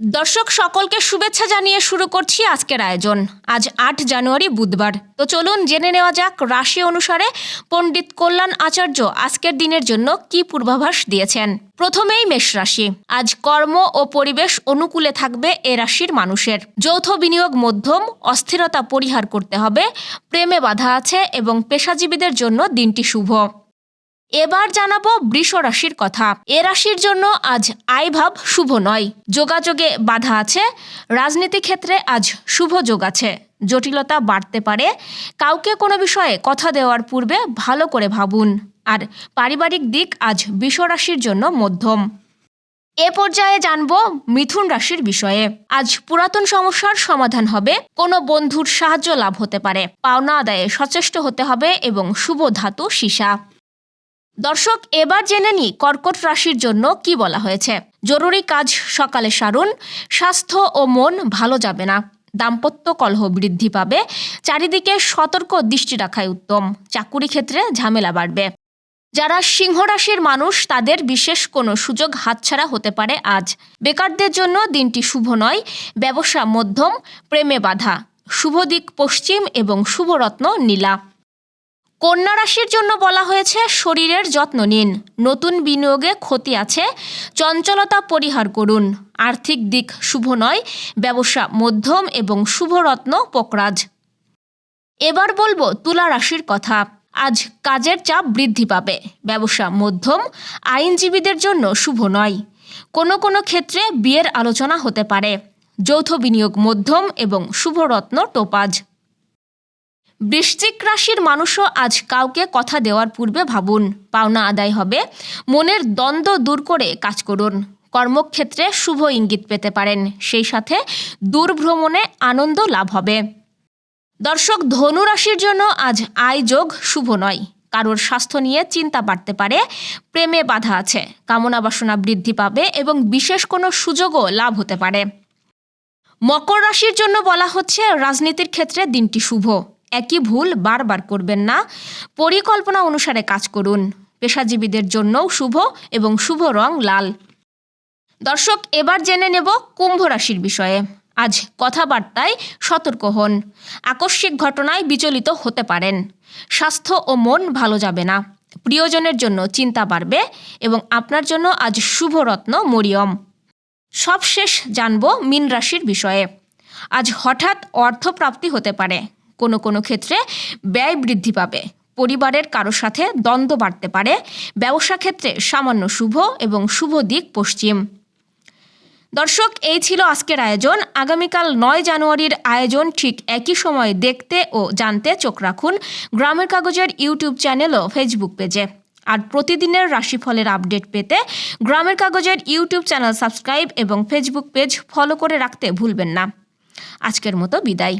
দর্শক সকলকে শুভেচ্ছা জানিয়ে শুরু করছি আজকের আয়োজন। আজ আট জানুয়ারি বুধবার। তো চলুন জেনে নেওয়া যাক রাশি অনুসারে পণ্ডিত কল্যাণ আচার্য আজকের দিনের জন্য কি পূর্বাভাস দিয়েছেন। প্রথমেই মেষ রাশি। আজ কর্ম ও পরিবেশ অনুকূলে থাকবে এ রাশির মানুষের। যৌথ বিনিয়োগ মধ্যম, অস্থিরতা পরিহার করতে হবে, প্রেমে বাধা আছে এবং পেশাজীবীদের জন্য দিনটি শুভ। এবার জানাব বৃষ রাশির কথা। এ রাশির জন্য আজ আয়ভাব শুভ নয়। যোগাযোগে বাধা আছে। রাজনীতি ক্ষেত্রে আজ শুভ যোগ আছে। জটিলতা বাড়তে পারে। কাউকে কোনো বিষয়ে কথা দেওয়ার পূর্বে ভালো করে ভাবুন। আর পারিবারিক দিক আজ বৃষ রাশির জন্য মধ্যম। এ পর্যায়ে জানব মিথুন রাশির বিষয়ে। আজ পুরাতন সমস্যার সমাধান হবে। কোনো বন্ধুর সাহায্য লাভ হতে পারে। পাওনা আদায়ে সচেষ্ট হতে হবে এবং শুভ ধাতু সীসা। দর্শক, এবার জেনে নি কর্কট রাশির জন্য কি বলা হয়েছে। জরুরি কাজ সকালে সারুন, স্বাস্থ্য ও মন ভালো যাবে না। দাম্পত্য কলহ বৃদ্ধি পাবে, চারিদিকে সতর্ক দৃষ্টি রাখাই উত্তম। চাকুরি ক্ষেত্রে ঝামেলা বাড়বে। যারা সিংহ রাশির মানুষ, তাদের বিশেষ কোনো সুযোগ হাতছাড়া হতে পারে আজ। বেকারদের জন্য দিনটি শুভ নয়, ব্যবসা মধ্যম, প্রেমে বাধা। শুভ দিক পশ্চিম এবং শুভরত্ন নীলা। কন্যা রাশির জন্য বলা হয়েছে শরীরের যত্ন নিন। নতুন বিনিয়োগে ক্ষতি আছে। চঞ্চলতা পরিহার করুন। আর্থিক দিক শুভ নয়। ব্যবসা মধ্যম এবং শুভরত্ন পোকরাজ। এবার বলব তুলা রাশির কথা। আজ কাজের চাপ বৃদ্ধি পাবে। ব্যবসা মধ্যম, আইনজীবীদের জন্য শুভ নয়। কোনো কোনো ক্ষেত্রে বিয়ের আলোচনা হতে পারে। যৌথ বিনিয়োগ মধ্যম এবং শুভরত্ন টোপাজ। বৃশ্চিক রাশির মানুষও আজ কাউকে কথা দেওয়ার পূর্বে ভাবুন, পাওনা আদায় হবে। মনের দ্বন্দ্ব দূর করে কাজ করুন। কর্মক্ষেত্রে শুভ ইঙ্গিত পেতে পারেন। সেই সাথে দূর ভ্রমণে আনন্দ লাভ হবে। দর্শক, ধনু রাশির জন্য আজ আয় যোগ শুভ নয়। কারোর স্বাস্থ্য নিয়ে চিন্তা বাড়তে পারে, প্রেমে বাধা আছে, কামনা বাসনা বৃদ্ধি পাবে এবং বিশেষ কোনো সুযোগও লাভ হতে পারে। মকর রাশির জন্য বলা হচ্ছে, রাজনীতির ক্ষেত্রে দিনটি শুভ। একই ভুল বারবার করবেন না। পরিকল্পনা অনুসারে কাজ করুন। পেশাজীবীদের জন্যও শুভ এবং শুভ রং লাল। দর্শক, এবার জেনে নেব কুম্ভ রাশির বিষয়ে। আজ কথাবার্তায় সতর্ক হন। আকস্মিক ঘটনায় বিচলিত হতে পারেন। স্বাস্থ্য ও মন ভালো যাবে না। প্রিয়জনের জন্য চিন্তা বাড়বে এবং আপনার জন্য আজ শুভরত্ন মরিয়ম। সবশেষ জানব মীন রাশির বিষয়ে। আজ হঠাৎ অর্থপ্রাপ্তি হতে পারে। কোনো কোনো ক্ষেত্রে ব্যয় বৃদ্ধি পাবে। পরিবারের কারোর সাথে দ্বন্দ্ব বাড়তে পারে। ব্যবসা ক্ষেত্রে সামান্য শুভ এবং শুভ দিক পশ্চিম। দর্শক, এই ছিল আজকের আয়োজন। আগামীকাল নয় জানুয়ারির আয়োজন ঠিক একই সময় দেখতে ও জানতে চোখ রাখুন গ্রামের কাগজের ইউটিউব চ্যানেল ও ফেসবুক পেজে। আর প্রতিদিনের রাশিফলের আপডেট পেতে গ্রামের কাগজের ইউটিউব চ্যানেল সাবস্ক্রাইব এবং ফেসবুক পেজ ফলো করে রাখতে ভুলবেন না। আজকের মতো বিদায়।